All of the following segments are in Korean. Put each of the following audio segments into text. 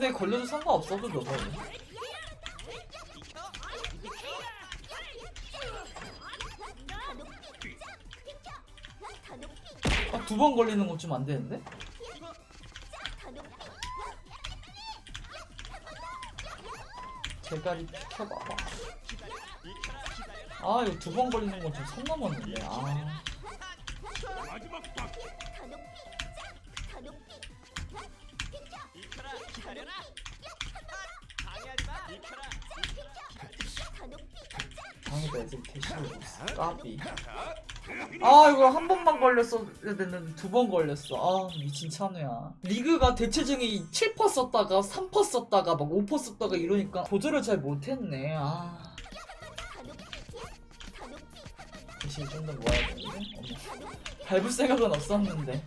근데 걸려도 상관없어도 너무 아, 두 번 걸리는 건좀안 되는데? 대가리 켜봐봐. 아, 이거 두 번 걸리는 건 좀선 넘었는데. 아, 있어. 까비. 아, 이거 한 번만 걸렸어야 됐는데 두 번 걸렸어. 아, 미친 찬우야. 리그가 대체증이 7% 썼다가 3% 썼다가 막 5% 썼다가 이러니까 조절을 잘 못했네. 아. 대신 좀더 모아야 되는데? 어머. 밟을 생각은 없었는데.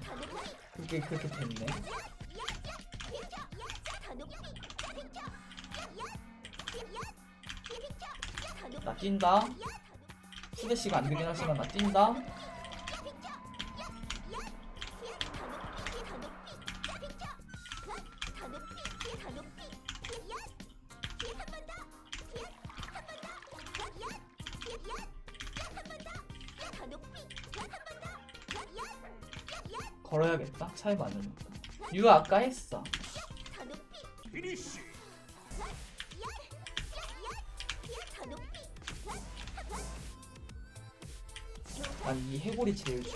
그게 그렇게 됐네. 나 뛴다. 후대시가 안 되긴 하지만 나 뛴다. 걸어야겠다. 차이 많으니까. 유 아까 했어. 난 이 해골이 제일 좋아.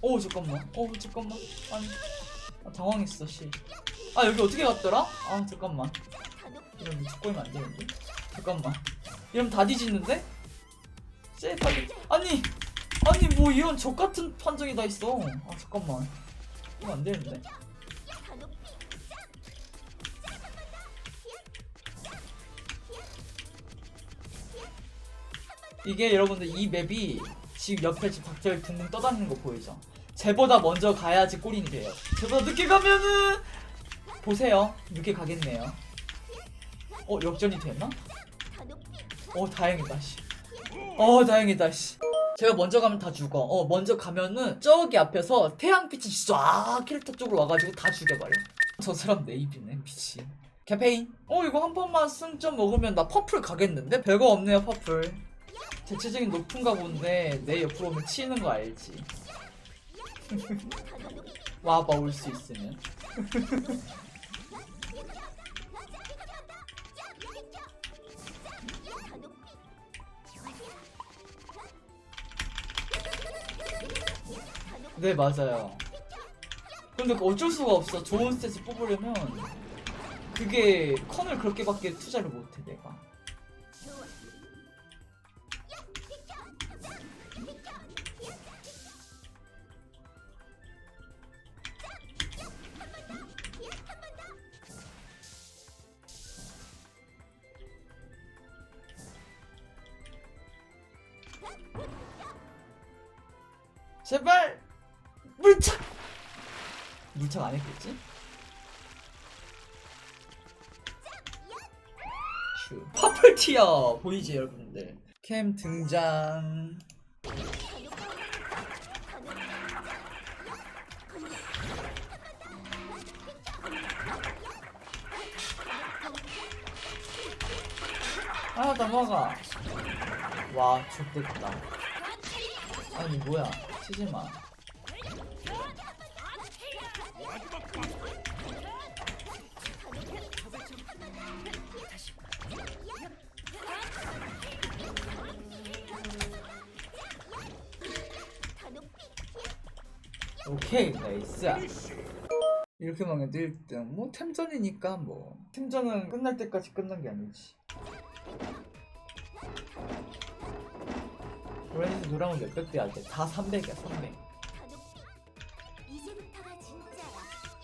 오 잠깐만. 오 잠깐만. 아니. 아, 당황했어 씨. 아 여기 어떻게 갔더라? 아 잠깐만. 이러면 축구하면 안 되는데. 잠깐만. 이러면 다 뒤지는데? 쎄 빨리. 아니 아니 뭐 이런 적 같은 판정이 다 있어. 아 잠깐만. 이거 안 되는데. 이게 여러분들 이 맵이 지금 옆에 지금 갑자기 둥둥 떠다니는 거 보이죠? 쟤보다 먼저 가야지 꼴인이 돼요. 쟤보다 늦게 가면은 보세요. 늦게 가겠네요. 어 역전이 되나? 어 다행이다 씨. 어 다행이다 씨. 제가 먼저 가면 다 죽어. 어 먼저 가면은 저기 앞에서 태양빛이 쏴 캐릭터 쪽으로 와가지고 다 죽여버려. 저 사람 네이비네 미친. 캐페인. 어 이거 한 번만 승점 먹으면 나 퍼플 가겠는데? 별거 없네요 퍼플. 대체적인 높은 가 본데 내 옆으로 오면 치는 거 알지? 와봐 올수 있으면. 네 맞아요. 근데 그 어쩔 수가 없어. 좋은 스탯을 뽑으려면 그게 컨을 그렇게밖에 투자를 못해 내가 제발! 물착 물착 안 했겠지? 슈. 퍼플 티어 보이지 여러분들? 캠 등장. 아 넘어가. 와 좋겠다. 아니 뭐야 치지마. 오케이 나이스. 이렇게만 해도 1등 뭐 템전이니까 뭐. 템전은 끝날 때까지 끝난 게 아니지 브랜드 노랑은 몇 백 대 할때 다 300이야 300 이제부터가 진짜야.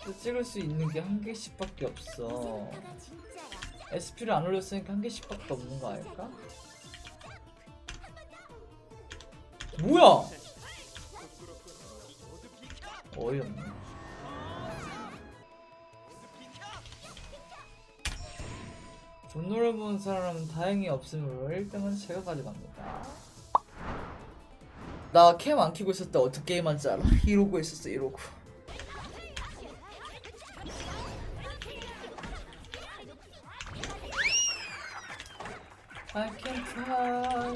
또 찍을 수 있는 게 한 개씩밖에 없어 이제부터가 진짜야. SP를 안 올렸으니까 한 개씩밖에 없는 거 아닐까? 뭐야? 어이없네. 존노를 본 사람은 다행히 없으므로 1등은 제가 가져갑니다. 나 캠 안 키고 있을 때 어떻게 게임한지 알아? 이러고 있었어 이러고. I can fly.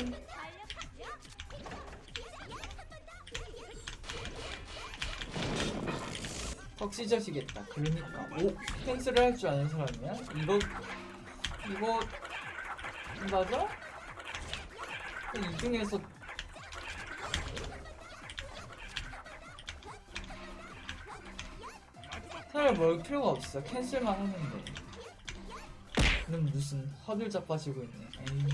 턱 찢어지겠다. 그러니까 오 펜스를 할 줄 아는 사람이야? 이거 이거 맞아? 이 중에서 차라리 먹을 필요가 없어. 캔슬만 하면 돼. 는 무슨 허들 자빠지고 있네. 에이.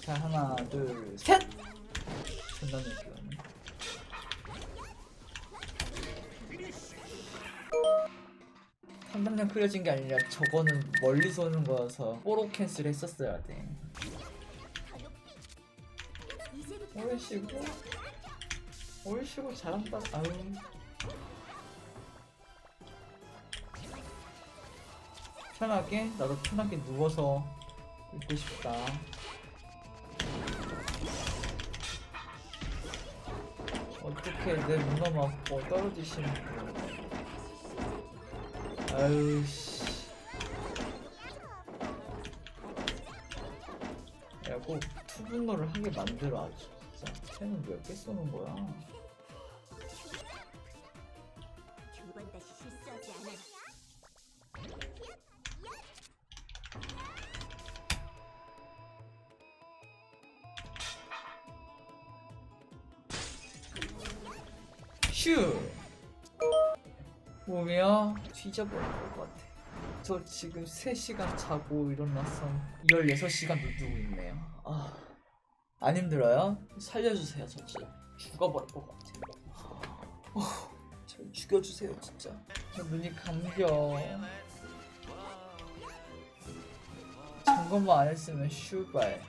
자 하나 둘 셋. 존나 느끼네. 판단력 흐려진 게 아니라 저거는 멀리서 오는 거여서 뽀로 캔슬 했었어야 돼. 오래 쉬고 쉬고 잘한다. 아유. 편하게 나도 편하게 누워서 있고 싶다. 어떻게 내 문어 맞고 떨어지시는 거. 아유 씨. 야꼭 투분노를 하게 만들어 아주. 쟤는 몇 개 쏘는 거야? 두번 다시 실수하지 않아. 슈! 오며 뒤져버릴 것 같아. 저 지금 3시간 자고 일어나서 16시간 누르고 있네요. 아, 안 힘들어요? 살려주세요, 저 진짜. 죽어버릴 것 같아. 어, 저 죽여주세요, 진짜. 저 눈이 감겨. 점검만 안 했으면 슈발.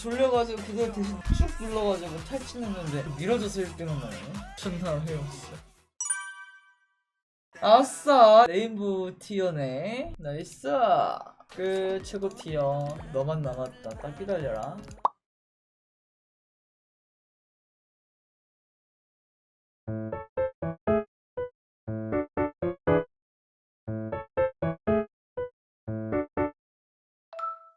졸려가지고 그걸 대신 쭉 눌러가지고 탈출했는데 밀어줘서 1등은 나네. 존나 어이없어 아싸. 레인보우 티어네. 나이스. 끝 최고 티어. 너만 남았다. 딱 기다려라